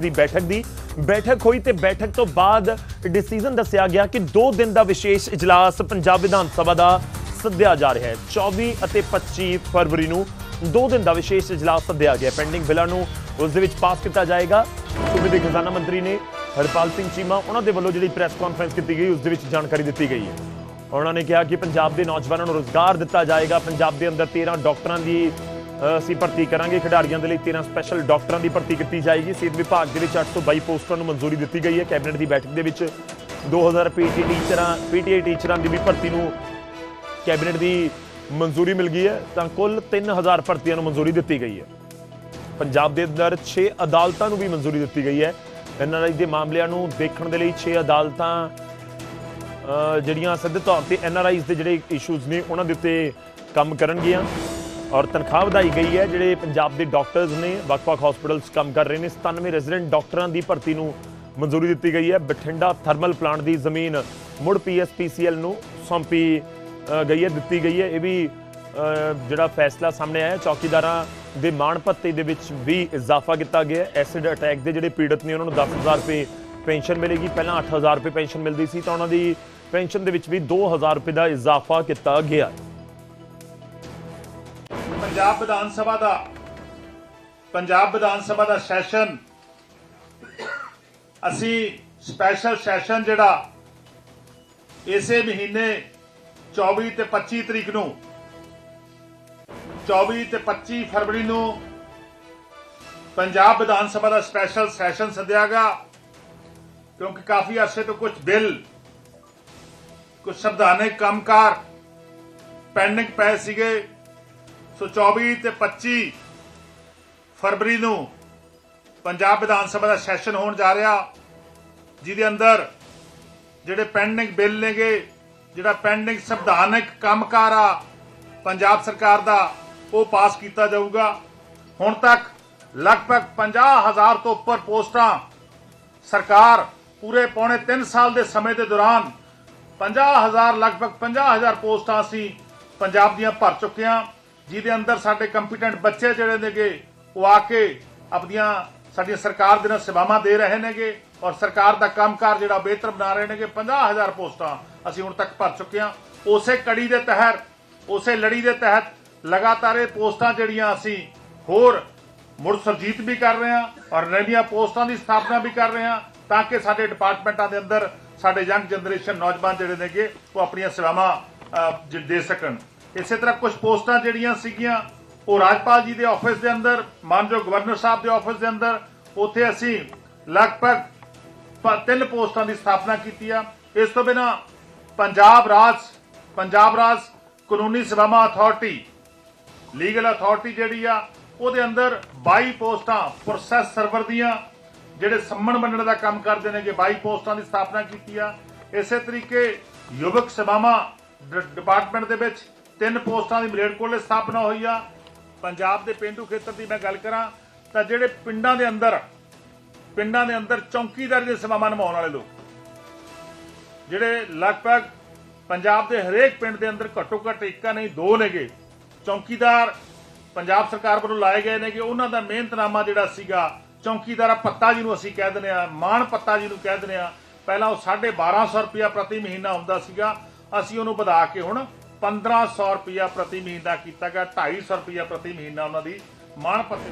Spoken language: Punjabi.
ਦੀ ਬੈਠਕ ਦੀ। ਬੈਠਕ ਹੋਈ ਤੇ ਬੈਠਕ ਤੋਂ ਬਾਅਦ ਡਿਸੀਜਨ ਦੱਸਿਆ ਗਿਆ ਕਿ 2 ਦਿਨ ਦਾ ਵਿਸ਼ੇਸ਼ ਇਜਲਾਸ ਪੰਜਾਬ ਵਿਧਾਨ ਸਭਾ ਦਾ ਸੱਦਿਆ ਜਾ ਰਿਹਾ ਹੈ। 24 ਅਤੇ 25 ਫਰਵਰੀ ਨੂੰ 2 ਦਿਨ ਦਾ ਵਿਸ਼ੇਸ਼ ਇਜਲਾਸ ਸੱਦਿਆ ਗਿਆ। ਪੈਂਡਿੰਗ ਬਿੱਲਾਂ ਨੂੰ ਉਸ ਦੇ ਵਿੱਚ ਪਾਸ ਕੀਤਾ ਜਾਏਗਾ। ਸੂਬੇ ਦੇ ਖਜ਼ਾਨਾ ਮੰਤਰੀ ਨੇ ਹਰਪਾਲ ਸਿੰਘ ਚੀਮਾ, ਉਹਨਾਂ ਦੇ ਵੱਲੋਂ ਜਿਹੜੀ ਪ੍ਰੈਸ ਕਾਨਫਰੰਸ ਕੀਤੀ ਗਈ, ਉਸ ਦੇ ਵਿੱਚ ਜਾਣਕਾਰੀ ਦਿੱਤੀ ਗਈ ਹੈ। ਉਹਨਾਂ ਨੇ ਕਿਹਾ ਕਿ ਪੰਜਾਬ ਦੇ ਨੌਜਵਾਨਾਂ ਨੂੰ ਰੋਜ਼ਗਾਰ ਦਿੱਤਾ ਜਾਏਗਾ। ਪੰਜਾਬ ਦੇ ਅੰਦਰ 13 ਡਾਕਟਰਾਂ ਦੀ ਅਸੀਂ ਭਰਤੀ ਕਰਾਂਗੇ ਖਿਡਾਰੀਆਂ ਦੇ ਲਈ 13 ਸਪੈਸ਼ਲ ਡਾਕਟਰਾਂ ਦੀ ਭਰਤੀ ਕੀਤੀ ਜਾਏਗੀ। ਸਿਹਤ ਵਿਭਾਗ ਦੇ ਵਿੱਚ 822 ਪੋਸਟਾਂ ਨੂੰ ਮਨਜ਼ੂਰੀ ਦਿੱਤੀ ਗਈ ਹੈ। ਕੈਬਨਿਟ ਦੀ ਬੈਠਕ ਦੇ ਵਿੱਚ 2000 ਪੀਟੀ ਟੀਚਰਾਂ, ਪੀਟੀਆਈ ਟੀਚਰਾਂ ਦੀ ਵੀ ਭਰਤੀ ਨੂੰ ਕੈਬਨਿਟ ਦੀ ਮਨਜ਼ੂਰੀ ਮਿਲ ਗਈ ਹੈ। ਤਾਂ ਕੁੱਲ 3000 ਭਰਤੀਆਂ ਨੂੰ ਮਨਜ਼ੂਰੀ ਦਿੱਤੀ ਗਈ ਹੈ। ਪੰਜਾਬ ਦੇ ਅੰਦਰ 6 ਅਦਾਲਤਾਂ ਨੂੰ ਵੀ ਮਨਜ਼ੂਰੀ ਦਿੱਤੀ ਗਈ ਹੈ। ਐਨਆਰਆਈ ਦੇ ਮਾਮਲਿਆਂ ਨੂੰ ਦੇਖਣ ਦੇ ਲਈ 6 ਅਦਾਲਤਾਂ ਜਿਹੜੀਆਂ ਸਿੱਧੇ ਤੌਰ ਤੇ ਐਨਆਰਆਈਜ਼ ਦੇ ਜਿਹੜੇ ਇਸ਼ੂਜ਼ ਨੇ, ਉਹਨਾਂ ਦੇ ਉੱਤੇ ਕੰਮ ਕਰਨਗੀਆਂ। ਔਰ ਤਨਖਾਹ ਵਧਾਈ ਗਈ ਹੈ, ਜਿਹੜੇ ਪੰਜਾਬ ਦੇ ਡਾਕਟਰਸ ਨੇ ਵੱਖ-ਵੱਖ ਹਸਪੀਟਲਸ 'ਚ ਕੰਮ ਕਰ ਰਹੇ ਨੇ। 97 ਰੈਜ਼ੀਡੈਂਟ ਡਾਕਟਰਾਂ ਦੀ ਭਰਤੀ ਨੂੰ ਮਨਜ਼ੂਰੀ ਦਿੱਤੀ ਗਈ ਹੈ। ਬਠਿੰਡਾ ਥਰਮਲ ਪਲਾਂਟ ਦੀ ਜ਼ਮੀਨ ਮੁੜ ਪੀਐਸਪੀਸੀਐਲ ਨੂੰ ਸੌਂਪੀ ਗਈ ਹੈ, ਦਿੱਤੀ ਗਈ ਹੈ। ਇਹ ਵੀ ਜਿਹੜਾ ਫੈਸਲਾ ਸਾਹਮਣੇ ਆਇਆ, ਚੌਕੀਦਾਰਾਂ ਦੇ ਮਾਣ ਭੱਤੇ ਦੇ ਵਿੱਚ ਵੀ ਇਜ਼ਾਫਾ ਕੀਤਾ ਗਿਆ ਐਸਿਡ ਅਟੈਕ ਦੇ ਜਿਹੜੇ ਪੀੜਤ ਨੇ, ਉਹਨਾਂ ਨੂੰ 10000 ਰੁਪਏ ਪੈਨਸ਼ਨ ਮਿਲੇਗੀ। ਪਹਿਲਾਂ 8000 ਰੁਪਏ ਪੈਨਸ਼ਨ ਮਿਲਦੀ ਸੀ, ਤਾਂ ਉਹਨਾਂ ਦੀ ਪੈਨਸ਼ਨ ਦੇ ਵਿੱਚ ਵੀ 2000 ਰੁਪਏ ਦਾ ਇਜ਼ਾਫਾ ਕੀਤਾ ਗਿਆ ਹੈ। ਪੰਜਾਬ ਵਿਧਾਨ ਸਭਾ ਦਾ, ਪੰਜਾਬ ਵਿਧਾਨ ਸਭਾ ਦਾ ਸੈਸ਼ਨ। ਅਸੀਂ ਸਪੈਸ਼ਲ ਸੈਸ਼ਨ ਜਿਹੜਾ ਇਸੇ ਮਹੀਨੇ 24 ਤੇ 25 ਤਰੀਕ ਨੂੰ 24 ਤੇ 25 ਫਰਵਰੀ ਨੂੰ ਪੰਜਾਬ ਵਿਧਾਨ ਸਭਾ ਦਾ ਸਪੈਸ਼ਲ ਸੈਸ਼ਨ ਸੱਦਿਆਗਾ ਕਿਉਂਕਿ ਕਾਫੀ ਅਰਸੇ ਤੋਂ ਕੁਝ ਬਿੱਲ, ਕੁਝ ਸੰਵਿਧਾਨਕ ਕੰਮਕਾਰ ਪੈਂਡਿੰਗ ਪਏ ਸੀਗੇ। ਸੋ 24 ਤੇ 25 ਫਰਵਰੀ ਨੂੰ ਪੰਜਾਬ ਵਿਧਾਨ ਸਭਾ ਦਾ ਸੈਸ਼ਨ ਹੋਣ ਜਾ ਰਿਹਾ। ਜਿਹਦੇ ਅੰਦਰ ਜਿਹੜੇ ਪੈਂਡਿੰਗ ਬਿੱਲ ਨੇਗੇ, ਜਿਹੜਾ ਪੈਂਡਿੰਗ ਸੰਵਿਧਾਨਕ ਕੰਮਕਾਰ ਆ, ਪੰਜਾਬ ਸਰਕਾਰ ਦਾ, ਉਹ ਪਾਸ ਕੀਤਾ ਜਾਊਗਾ। ਹੁਣ ਤੱਕ ਲਗਭਗ 50000 ਤੋਂ ਉੱਪਰ ਪੋਸਟਾਂ ਸਰਕਾਰ ਪੂਰੇ ਪੌਣੇ 3 ਸਾਲ ਦੇ ਸਮੇਂ ਦੇ ਦੌਰਾਨ 50000 ਲਗਭਗ 50000 ਪੋਸਟਾਂ ਅਸੀਂ ਪੰਜਾਬ ਦੀਆਂ ਭਰ ਚੁੱਕੇ ਹਾਂ। ਜਿਹਦੇ ਅੰਦਰ ਸਾਡੇ ਕੰਪੀਟੈਂਟ ਬੱਚੇ ਜਿਹੜੇ ਨੇਗੇ, ਉਹ ਆ ਕੇ ਆਪਣੀਆਂ, ਸਾਡੀਆਂ ਸਰਕਾਰ ਦੇ ਨਾਲ ਸੇਵਾਵਾਂ ਦੇ ਰਹੇ ਨੇਗੇ ਔਰ ਸਰਕਾਰ ਦਾ ਕੰਮਕਾਰ ਜਿਹੜਾ ਬਿਹਤਰ ਬਣਾ ਰਹੇ ਨੇਗੇ। 50000 ਪੋਸਟਾਂ ਅਸੀਂ ਹੁਣ ਤੱਕ ਭਰ ਚੁੱਕੇ ਹਾਂ। ਉਸੇ ਕੜੀ ਦੇ ਤਹਿਤ, ਉਸੇ ਲੜੀ ਦੇ ਤਹਿਤ ਲਗਾਤਾਰ ਇਹ ਪੋਸਟਾਂ ਜਿਹੜੀਆਂ ਅਸੀਂ ਹੋਰ ਮੁੜ ਸਰਜੀਤ ਵੀ ਕਰ ਰਹੇ ਹਾਂ ਔਰ ਨਵੀਆਂ ਪੋਸਟਾਂ ਦੀ ਸਥਾਪਨਾ ਵੀ ਕਰ ਰਹੇ ਹਾਂ ਤਾਂ ਕਿ ਸਾਡੇ ਡਿਪਾਰਟਮੈਂਟਾਂ ਦੇ ਅੰਦਰ ਸਾਡੇ ਯੰਗ ਜਨਰੇਸ਼ਨ ਨੌਜਵਾਨ ਜਿਹੜੇ ਨੇਗੇ, ਉਹ ਆਪਣੀਆਂ ਸੇਵਾਵਾਂ ਦੇ ਸਕਣ। ਇਸੇ ਤਰ੍ਹਾਂ ਕੁਝ ਪੋਸਟਾਂ ਜਿਹੜੀਆਂ ਸੀਗੀਆਂ, ਉਹ ਰਾਜਪਾਲ ਜੀ ਦੇ ਆਫਿਸ ਦੇ ਅੰਦਰ, ਮਾਨਯੋਗ ਗਵਰਨਰ ਸਾਹਿਬ ਦੇ ਆਫਿਸ ਦੇ ਅੰਦਰ, ਉੱਥੇ ਅਸੀਂ ਲਗਭਗ ਤਿੰਨ ਪੋਸਟਾਂ ਦੀ ਸਥਾਪਨਾ ਕੀਤੀ ਆ। ਇਸ ਤੋਂ ਬਿਨਾ ਪੰਜਾਬ ਰਾਜ ਪੰਜਾਬ ਰਾਜ ਕਾਨੂੰਨੀ ਸੇਵਾਵਾਂ ਅਥਾਰਟੀ ਲੀਗਲ ਅਥਾਰਟੀ ਜਿਹੜੀ ਆ, ਉਹਦੇ ਅੰਦਰ 22 ਪੋਸਟਾਂ ਪ੍ਰੋਸੈਸ ਸਰਵਰ ਦੀਆਂ, ਜਿਹੜੇ ਸੰਮਣ ਵੰਡਣ ਦਾ ਕੰਮ ਕਰਦੇ ਨੇਗੇ ਕਿ 22 ਪੋਸਟਾਂ ਦੀ ਸਥਾਪਨਾ ਕੀਤੀ ਆ। ਇਸੇ ਤਰੀਕੇ ਯੁਵਕ ਸੇਵਾਵਾਂ ਡ- ਡਿਪਾਰਟਮੈਂਟ ਦੇ ਵਿੱਚ ਤਿੰਨ ਪੋਸਟਾਂ ਦੀ ਮਲੇਰਕੋਟਲੇ ਸਥਾਪਨਾ ਹੋਈ ਆ। ਪੰਜਾਬ ਦੇ ਪਿੰਡੂ ਖੇਤਰ ਦੀ ਮੈਂ ਗੱਲ ਕਰਾਂ ਤਾਂ ਜਿਹੜੇ ਪਿੰਡਾਂ ਦੇ ਅੰਦਰ, ਪਿੰਡਾਂ ਦੇ ਅੰਦਰ ਚੌਕੀਦਾਰੀ ਦੇ ਸੇਵਾਵਾਂ ਨਿਭਾਉਣ ਵਾਲੇ ਲੋਕ, ਜਿਹੜੇ ਲਗਭਗ ਪੰਜਾਬ ਦੇ ਹਰੇਕ ਪਿੰਡ ਦੇ ਅੰਦਰ ਘੱਟੋ ਘੱਟ ਇੱਕਾ ਨਹੀਂ, ਦੋ ਨੇਗੇ। ਚੌਕੀਦਾਰ ਪੰਜਾਬ ਸਰਕਾਰ ਵੱਲੋਂ ਲਾਏ ਗਏ ਨੇ ਕਿ ਉਹਨਾਂ ਦਾ ਮਿਹਨਤਨਾਮਾ ਜਿਹੜਾ ਸੀਗਾ, ਚੌਕੀਦਾਰਾ ਪੱਤਾ ਜੀ ਨੂੰ ਅਸੀਂ ਕਹਿ ਦਿੰਦੇ ਆ ਮਾਣ ਪੱਤਾ ਜੀ ਨੂੰ ਕਹਿ ਦਿੰਦੇ ਆ ਪਹਿਲਾਂ ਉਹ 1250 ਰੁਪਇਆ ਪ੍ਰਤੀ ਮਹੀਨਾ ਹੁੰਦਾ ਸੀਗਾ। ਅਸੀਂ ਉਹਨੂੰ ਵਧਾ ਕੇ ਹੁਣ 1500 ਰੁਪਇਆ ਪ੍ਰਤੀ ਮਹੀਨਾ ਕੀਤਾ ਗਿਆ 250 ਰੁਪਇਆ ਪ੍ਰਤੀ ਮਹੀਨਾ ਉਹਨਾਂ ਦੀ ਮਾਣ ਪੱਤੇ